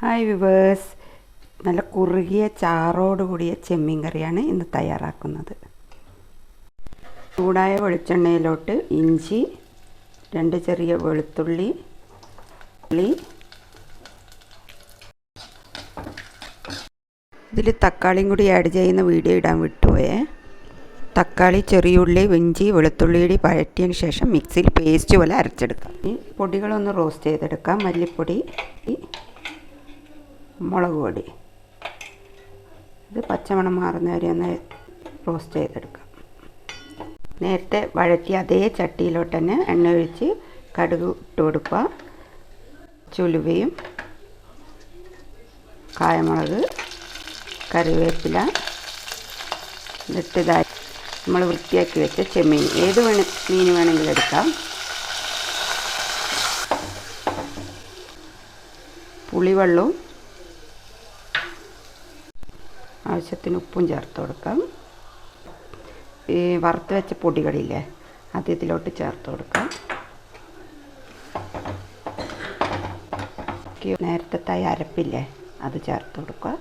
Hi viewers നല്ല കുറുകിയ ചാറോട് കൂടിയ ചെമ്മീൻ കറിയാണ് ഇന്ന് തയ്യാറാക്കുന്നത്. ചൂടായ വെളിച്ചെണ്ണയിലോട്ട് ഇഞ്ചി രണ്ട് ചെറിയ വെളുത്തുള്ളി ഉള്ളി. ഇതിൽ തക്കാളിയും കൂടി ആഡ് ചെയ്യുന്ന വീഡിയോ ഇടാൻ വിട്ടുപോയേ. തക്കാളി ചെറിയുള്ളി ഇഞ്ചി വെളുത്തുള്ളിയുടെ പഴറ്റിയതിന് ശേഷം മിക്സിയിൽ പേസ്റ്റ് പോലെ അരച്ചെടുക്കാം. ഈ പൊടികളൊന്ന് റോസ്റ്റ് ചെയ്തെടുക്കാം. മല്ലിപ്പൊടി മുളക് പൊടി. ഇത് പച്ചമണം മാറുന്ന വരെ ഒന്ന് റോസ്റ്റ് ചെയ്തെടുക്കാം. നേരത്തെ വഴറ്റി അതേ ചട്ടിയിലോട്ട് തന്നെ എണ്ണ ഒഴിച്ച് കടുക് ഇട്ട് കൊടുക്കുക. ചുലുവയും കായമുളക് കറിവേപ്പില എന്നിട്ട് ഇതായി. നമ്മൾ വൃത്തിയാക്കി വെച്ച ചെമ്മീൻ. ഏത് വേണ മീൻ വേണമെങ്കിലും എടുക്കാം. പുളിവെള്ളവും ആവശ്യത്തിന് ഉപ്പും ചേർത്ത് കൊടുക്കാം. ഈ വറുത്ത് വെച്ച പൊടികളില്ലേ അത് ഇതിലോട്ട് ചേർത്ത് കൊടുക്കാം. നേരത്തെ അരപ്പില്ലേ അത് ചേർത്ത് കൊടുക്കുക.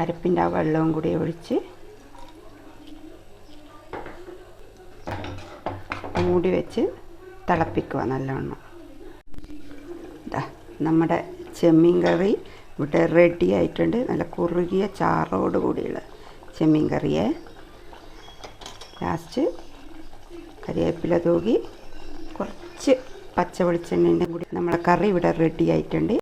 അരപ്പിന്റെ ആ വെള്ളവും കൂടി ഒഴിച്ച് മൂടി വെച്ച് തിളപ്പിക്കുക നല്ലവണ്ണം നമ്മുടെ ചെമ്മീൻ കറി ഇവിടെ റെഡി ആയിട്ടുണ്ട്. നല്ല കുറുകിയ ചാറോട് കൂടിയുള്ള ചെമ്മീൻ കറിയെ. ലാസ്റ്റ് കരിവേപ്പില തൂകി കുറച്ച് പച്ച വെളിച്ചെണ്ണ കൂടി നമ്മുടെ കറി ഇവിടെ റെഡി ആയിട്ടുണ്ട്.